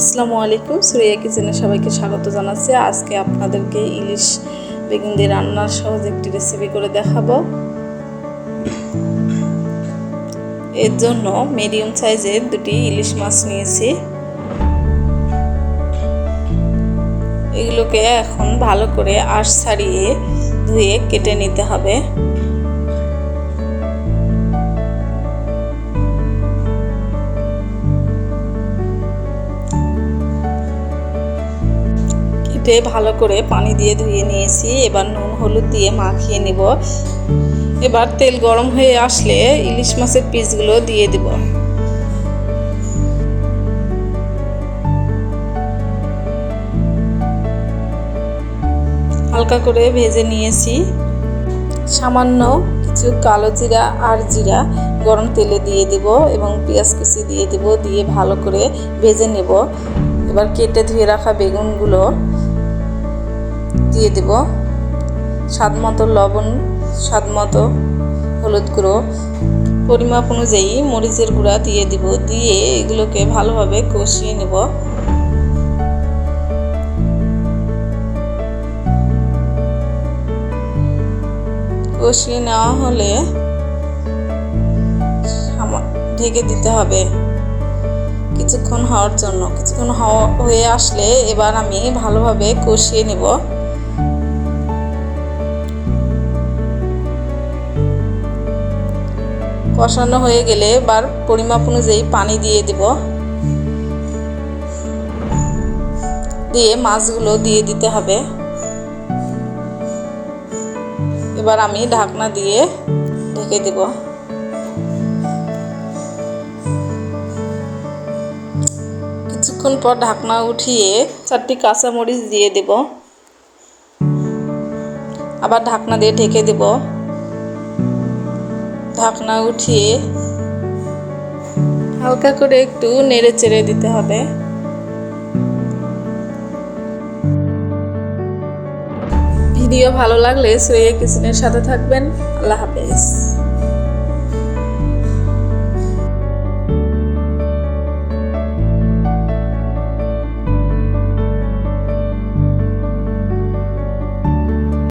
আসসালামু আলাইকুম। সুরিয়া কিচেনে সবাইকে স্বাগত জানাচ্ছি। আজকে আপনাদেরকে ইলিশ বেগুন দিয়ে রান্নার সহজ একটি রেসিপি করে দেখাবো। এর জন্য মিডিয়াম সাইজের দুটি ইলিশ মাছ নিয়েছি। এগুলোকে এখন ভালো করে আঁশ ছাড়িয়ে ধুয়ে কেটে নিতে হবে। কেটে ভালো করে পানি দিয়ে ধুয়ে নিয়েছি। এবার নুন, হলুদ দিয়ে মাখিয়ে নিব। এবার তেল গরম হয়ে আসলে ইলিশ মাছের পিসগুলো দিয়ে দেব। হালকা করে ভেজে নিয়েছি। সামান্য কিছু কালো জিরা আর জিরা গরম তেলে দিয়ে দিব এবং পেঁয়াজ কুচি দিয়ে দিব, দিয়ে ভালো করে ভেজে নেব। এবার কেটে ধুয়ে রাখা বেগুনগুলো দিয়ে দেব। স্বাদ মতো লবণ, স্বাদ মতো হলুদ গুঁড়ো। পরিমাপ অনুযায়ী মরিচের গুঁড়া দিয়ে দিব। দিয়ে এগুলোকে ভালোভাবে কষিয়ে নেব। কষিয়ে নেওয়া হলে ঢেকে দিতে হবে। কিছুক্ষণ হওয়ার জন্য। কিছুক্ষণ হয়ে আসলে এবার আমি ভালোভাবে কষিয়ে নেব। কষানো হয়ে গেলে এবার পরিমাপ অনুযায়ী পানি দিয়ে দেব। দিয়ে মাছগুলো দিয়ে দিতে হবে। এবার আমি ঢাকনা দিয়ে ঢেকে দেব। কিছুক্ষণ পর ঢাকনা উঠিয়ে চারটি কাঁচামরিচ দিয়ে দেব। আবার ঢাকনা দিয়ে ঢেকে দেব। ঢাকনা উঠিয়ে হালকা করে একটু নেড়ে চেড়ে দিতে হবে। ভিডিও ভালো লাগলে শ্রেয়া কিচেনের সাথে থাকবেন। আল্লাহ হাফেজ।